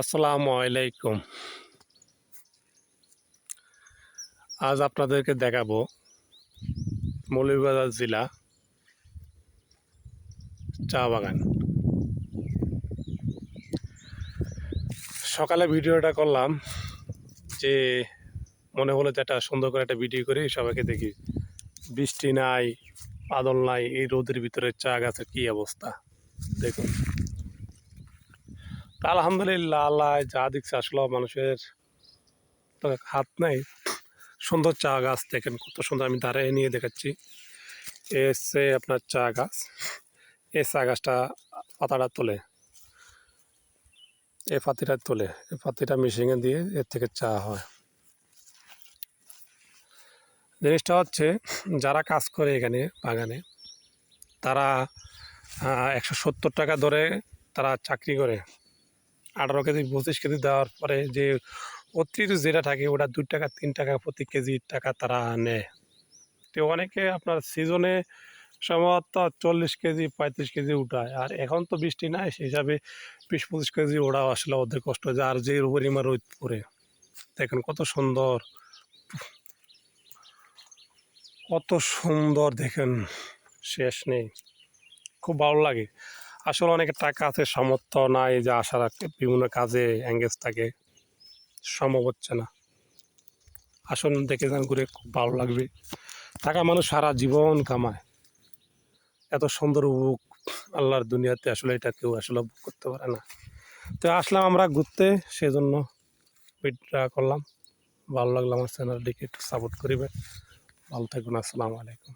আসসালামু আলাইকুম। আজ আপনাদেরকে দেখাবো মৌলভীবাজার জেলা চা বাগান। সকালে ভিডিওটা করলাম যে মনে হলো যে একটা সুন্দর করে একটা ভিডিও করি, সবাইকে দেখি। বৃষ্টি নাই, বাদল নাই, এই রোদের ভিতরে চা গাছের কী অবস্থা? দেখুন। আলহামদুলিল্লাহ, আল্লাহ যা দিচ্ছে আসলে মানুষের তো হাত নাই। সুন্দর চা গাছ দেখেন, কত সুন্দর আমি দাঁড়িয়ে নিয়ে দেখাচ্ছি। এ হচ্ছে আপনার চা গাছ। এই চা গাছটা পাতাটা তোলে। এ পাতিটা তোলে। এ পাতিটা মেশিনে দিয়ে এর থেকে চা হয়। জিনিসটা হচ্ছে, যারা কাজ করে এখানে বাগানে, তারা একশো সত্তর টাকা ধরে তারা চাকরি করে। আঠারো কেজি, পঁচিশ কেজি দেওয়ার পরে যে অতিরিক্ত যেটা থাকে ওটা দু টাকা, তিন টাকা, প্রতি কেজি টাকা তারা নেয়। তো অনেকে আপনার সিজনে সম্ভবত চল্লিশ কেজি, পঁয়ত্রিশ কেজি উঠায়। আর এখন তো বৃষ্টি নাই, সেই হিসাবে বিশ, পঁচিশ কেজি ওড়াও আসলে ওদের কষ্ট যায় আর যে পরিমাণ রোদ পড়ে, দেখেন কত সুন্দর। কত সুন্দর দেখেন, শেষ নেই। খুব ভালো লাগে। আসলে অনেকের টাকা আছে, সামর্থ্য নাই যে আশা রাখতে, বিভিন্ন কাজে এঙ্গেজ থাকে, সম্ভব হচ্ছে না। আসুন, দেখে যান, ঘুরে খুব ভালো লাগবে। টাকা মানুষ সারা জীবন কামায়। এত সুন্দর উপভোগ আল্লাহর দুনিয়াতে আসলে এটা কেউ আসলে উপভোগ করতে পারে না। তো আসলাম আমরা ঘুরতে, সেজন্য ভিডিওটা করলাম। ভালো লাগল আমার চ্যানেলটিকে একটু সাপোর্ট করিবে ভালো থাকুন, আসসালামু আলাইকুম।